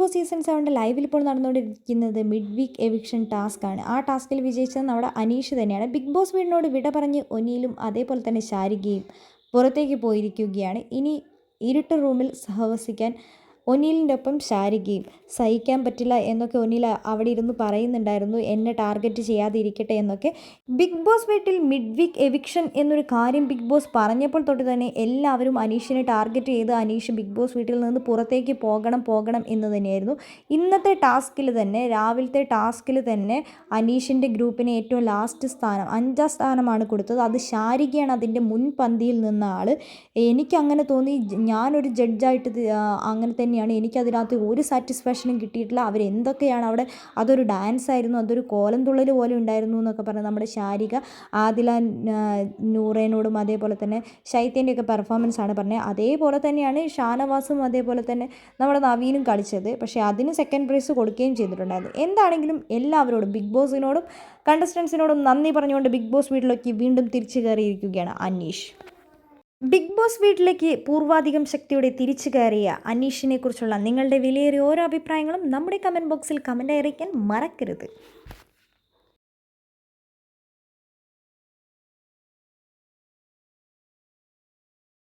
Boss season സെവന്റെ ലൈവിൽ ഇപ്പോൾ നടന്നുകൊണ്ടിരിക്കുന്നത് മിഡ് വീക്ക് എവിക്ഷൻ ടാസ്ക് ആണ്. ആ ടാസ്കിൽ വിജയിച്ചത് നമ്മുടെ അനീഷ് തന്നെയാണ്. ബിഗ് ബോസ് വീടിനോട് വിട പറഞ്ഞ് ഒനിയിലും അതേപോലെ തന്നെ ശാരികയും പുറത്തേക്ക് പോയിരിക്കുകയാണ്. ഇനി ഇരുട്ട് റൂമിൽ സഹവസിക്കാൻ ഒനീലിന്റെ ഒപ്പം ശാരികയും സഹിക്കാൻ പറ്റില്ല എന്നൊക്കെ ഒനീൽ അവിടെ ഇരുന്ന് പറയുന്നുണ്ടായിരുന്നു. എന്നെ ടാർഗറ്റ് ചെയ്യാതിരിക്കട്ടെ എന്നൊക്കെ. ബിഗ് ബോസ് വീട്ടിൽ മിഡ് വീക്ക് എവിക്ഷൻ എന്നൊരു കാര്യം ബിഗ് ബോസ് പറഞ്ഞപ്പോൾ തൊട്ട് തന്നെ എല്ലാവരും അനീഷിനെ ടാർഗറ്റ് ചെയ്ത് അനീഷ് ബിഗ് ബോസ് വീട്ടിൽ നിന്ന് പുറത്തേക്ക് പോകണം പോകണം എന്ന് തന്നെയായിരുന്നു. ഇന്നത്തെ ടാസ്കിൽ തന്നെ രാവിലത്തെ ടാസ്കിൽ തന്നെ അനീഷിന്റെ ഗ്രൂപ്പിന് ഏറ്റവും ലാസ്റ്റ് സ്ഥാനം അഞ്ചാം സ്ഥാനമാണ് കൊടുത്തത്. അത് ശാരികയാണ് അതിന്റെ മുൻപന്തിയിൽ നിന്ന ആൾ എനിക്കങ്ങനെ തോന്നി ഞാനൊരു ജഡ്ജായിട്ട് അങ്ങനെ തന്നെയാണ് എനിക്കതിനകത്ത് ഒരു സാറ്റിസ്ഫാക്ഷനും കിട്ടിയിട്ടില്ല. അവരെന്തൊക്കെയാണ് അവിടെ അതൊരു ഡാൻസ് ആയിരുന്നു അതൊരു കോലം തുള്ളൽ പോലെ ഉണ്ടായിരുന്നു എന്നൊക്കെ പറഞ്ഞ് നമ്മുടെ ശാരിക ആദില നൂറേനോടും അതേപോലെ തന്നെ ശൈത്യന്റെയൊക്കെ പെർഫോമൻസ് ആണ് പറഞ്ഞത്. അതേപോലെ തന്നെയാണ് ഷാനവാസും അതേപോലെ തന്നെ നമ്മുടെ നവീനും കളിച്ചത്. പക്ഷേ അതിന് സെക്കൻഡ് പ്രൈസ് കൊടുക്കുകയും ചെയ്തിട്ടുണ്ടായിരുന്നു. എന്താണെങ്കിലും എല്ലാവരോടും ബിഗ് ബോസിനോടും കണ്ടസ്റ്റൻസിനോടും നന്ദി പറഞ്ഞുകൊണ്ട് ബിഗ് ബോസ് വീട്ടിലേക്ക് വീണ്ടും തിരിച്ചു കയറിയിരിക്കുകയാണ് അനീഷ്. ബിഗ് ബോസ് വീട്ടിലേക്ക് പൂർവാധികം ശക്തിയോടെ തിരിച്ചു കയറിയ അനീഷിനെ കുറിച്ചുള്ള നിങ്ങളുടെ വിലയേറിയ ഓരോ അഭിപ്രായങ്ങളും നമ്മുടെ കമന്റ് ബോക്സിൽ കമന്റ് അറിയിക്കാൻ മറക്കരുത്.